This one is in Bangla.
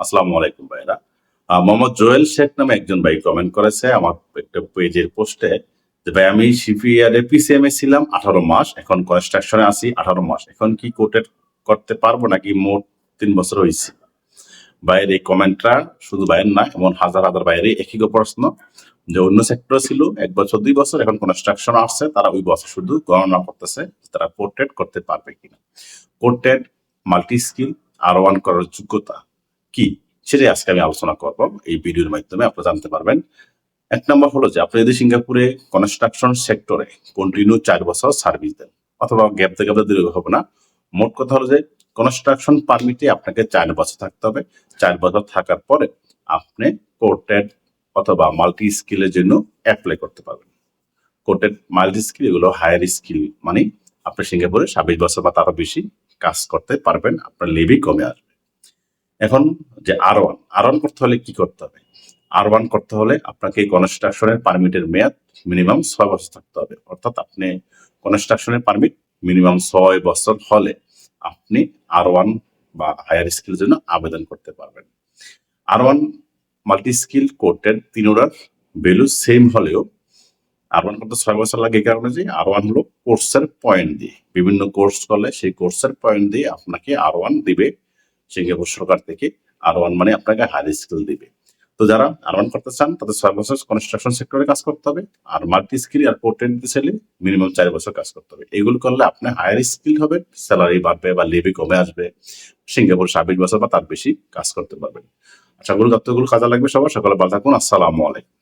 আসসালামু আলাইকুম ভাইরা মোহাম্মদ জোয়েল শেখ নামে একজন ভাই কমেন্ট করেছে আমার একটা পেজের পোস্টে যে, ভাই, আমি সিপিআর পিসিএম এ ছিলাম আঠারো মাস, এখন কনস্ট্রাকশনে আছি আঠারো মাস। এখন কি কোটেড করতে পারব নাকি মোট তিন বছর হয়েছে ভাইয়ের এই কমেন্টটা শুধু ভাইয়ের না, এমন হাজার হাজার বাইরে একই প্রশ্ন যে, অন্য সেক্টর ছিল, এক বছর, দুই বছর, এখন কনস্ট্রাকশন আসছে, তারা ওই বছর শুধু গণনা করতেছে তারা পোর্ট্রেট করতে পারবে কিনা? পোর্ট্রেট মাল্টি স্কিল আর ওয়ান করার যোগ্যতা কি সেটাই আজকে আমি আলোচনা করব। এই ভিডিওর মাধ্যমে আপনারা জানতে পারবেন। এক নম্বর হলো যে আপনি যদি সিঙ্গাপুরে কনস্ট্রাকশন সেক্টরে কন্টিনিউ চার বছর সার্ভিস দেন, অথবা গ্যাপ থেকে গ্যাপ দীর্ঘ হবে না, মোট কথা হলো যে কনস্ট্রাকশন পারমিটে আপনাকে চার বছর থাকতে হবে। চার বছর থাকার পরে আপনি কোর্টেড অথবা মাল্টি স্কিলের জন্য অ্যাপ্লাই করতে পারবেন। কোর্টেড মাল্টি স্কিল এগুলো হায়ার স্কিল মানে আপনি সিঙ্গাপুরে ছাব্বিশ বছর বা তারও বেশি কাজ করতে পারবেন, আপনার লেভি কমে আসবে। এখন যে আর ওয়ান আর ওয়ান করতে হলে কি করতে হবে? আর ওয়ান করতে হলে আপনাকে কনস্ট্রাকশনের পারমিটের মেয়াদ মিনিমাম ছয় বছর থাকতে হবে। অর্থাৎ আপনি কনস্ট্রাকশনের পারমিট মিনিমাম ছয় বছর হলে আপনি আর ওয়ান বা হায়ার স্কিলের জন্য আবেদন করতে পারবেন। আর ওয়ান মাল্টি স্কিল কোর্টের তিনোটার ভ্যালু সেম হলেও আর ওয়ান করতে ছয় বছর লাগে এই কারণে যে আর ওয়ান হলো কোর্সের পয়েন্ট দিয়ে। বিভিন্ন কোর্স করলে সেই কোর্সের পয়েন্ট দিয়ে আপনাকে আর ওয়ান দিবে সিঙ্গাপুর সরকার থেকে আর ওয়ান মানে আপনাকে হাই স্কিল দিবে। তো যারা আর ওয়ান করতে চান, তাদের ছয় বছর কনস্ট্রাকশন সেক্টরে কাজ করতে হবে আর মাল্টি স্কিল আর দিতে চাইলে মিনিমাম চার বছর কাজ করতে হবে। এগুলো করলে আপনি হায়ার স্কিল হবে স্যালারি বাড়বে বা লেভি কমে আসবে সিঙ্গাপুর ছাব্বিশ বছর বা তার বেশি কাজ করতে পারবেন। আশা করি তথ্যগুলো কাজে লাগবে সবার, সকলে ভালো থাকুন, আসসালামু আলাইকুম।